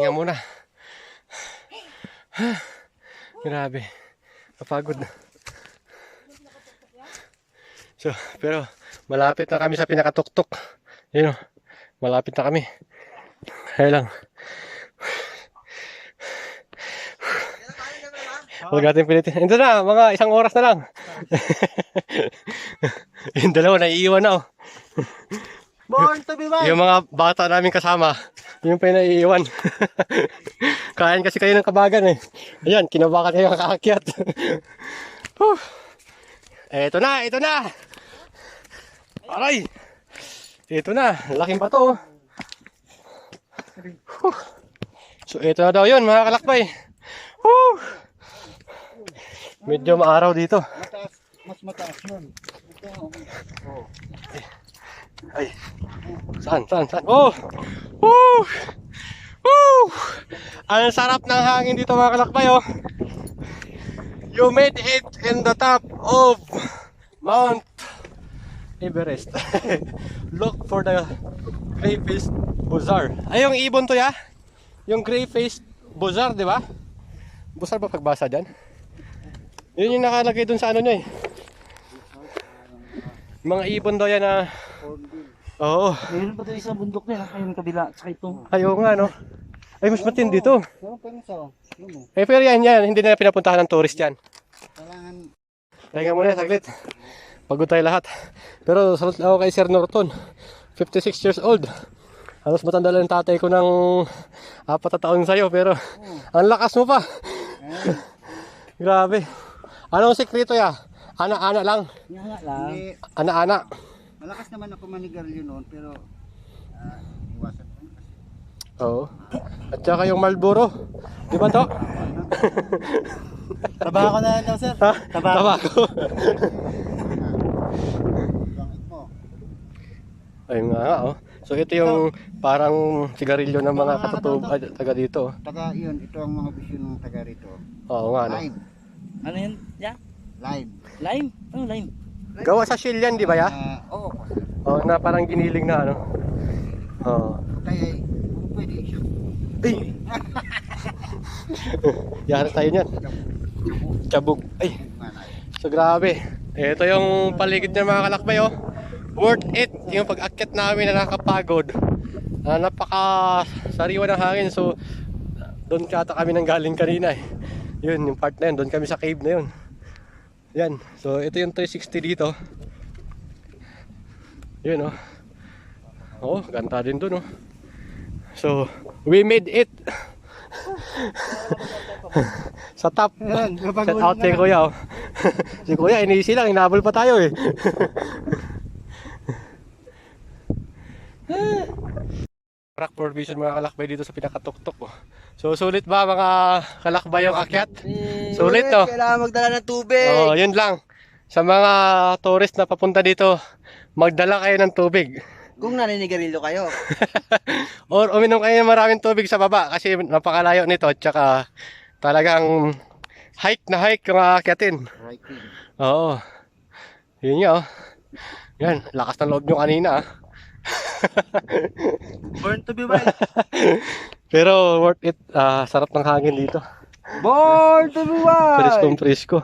Pahinga muna. Grabe. Kapagod na. So, pero malapit na kami sa pinakatuktok. Yun o. Malapit na kami. Kaya lang. Huwag natin pilitin. Ito na, mga isang oras na lang. Yung dalawa, naiiwan na oh. Born to be wild. Yung mga bata namin kasama, yung pa naiiwan. Kain kasi kayo ng kabagan eh. Ayan, kinabakan kayo kakakyat. Eto na, ito na. Aray. Ito na, laking bato. So ito na daw yun mga kalakbay. Whew. Medyo maaraw dito. Mataas, mas mataas yun. Ito, oh. Ay. Saan, saan, saan? Oh! Woo! Woo! Ang sarap ng hangin dito mga oh. You made it in the top of Mount Everest. Look for the Grey-Faced Buzzard. Ay, yung ibon to, ya? Yung Grey-Faced Buzzard, di ba? Buzzard ba pagbasa dyan? Yun yung nakalagay dun sa ano nyo, eh. Mga ibon daw yan na... Hornbill. Oo. Meron pa doon isang bundok na, yung kabila, tsaka ito. Ayaw nga, no? Ay, mas matindi to. Meron pa rin sa, yun mo. Eh, pero yan, yan. Hindi na pinapuntahan ng tourist yan. Kailangan, Teka muna, saglit. Pagod tayo lahat. Pero salot lang ako kay Sir Norton. 56 years old. Halos matanda lang yung tatay ko ng apat na taon sa'yo. Pero ang lakas mo pa. eh, Grabe. Anong sekreto ya? Ana-ana lang. yan nga lang. Hindi, Ana-ana. Malakas naman ako manigarilyo noon, pero, ah, iwasan ko yun kasi. Oo. At saka yung Marlboro. Di ba to? Tabako na daw, sir. Ha? Tabako. Tabako. Ayun nga nga, oh. So ito yung parang sigarilyo ng mga katutub ay, taga dito. Taga, yun, ito ang mga bisyon ng taga rito. Oo nga, no? Lime. Ano yun? Yeah? Lime. Lime? Ano lime? Gawa sa shell yan, di ba ya? Ah, oo, Oo, na parang giniling na ano. Oo. Kaya, pwede siya. Ay! Yari tayo niyan. Chabog. Ay! So grabe. Ito yung paligid ng mga kalakbay oh. Worth it. Yung pag-akyat namin na nakakapagod. Ah, napaka sariwa ng hangin. So doon kata kami nang galing kanina eh. Yun, yung part na yun. Doon kami sa cave na yun. Yan. So ito yung 360 dito. Yun oh. Oh, ganda din doon oh. So, we made it. sa top. Ayan, Shout out kay. Kuya. oh. si Kuya, inisi lang. Hinabol pa tayo eh. Rock provision mga kalakbay dito sa pinakatuktok. Oh. So, sulit ba mga kalakbay yung akyat? Sulit to. Kailangan magdala ng tubig. Oh, yun lang. Sa mga tourist na papunta dito, magdala kayo ng tubig. Kung naninigarilyo kayo. Or uminom kayo ng maraming tubig sa baba kasi napakalayo nito at saka talagang hike na hike yung aakyatin. Hiking. Oo. Yun nga oh. Yan, lakas ng loob nyo kanina ah. Born to be wild. Pero worth it. Ah, sarap ng hangin dito. Born to be wild. Preskong presko.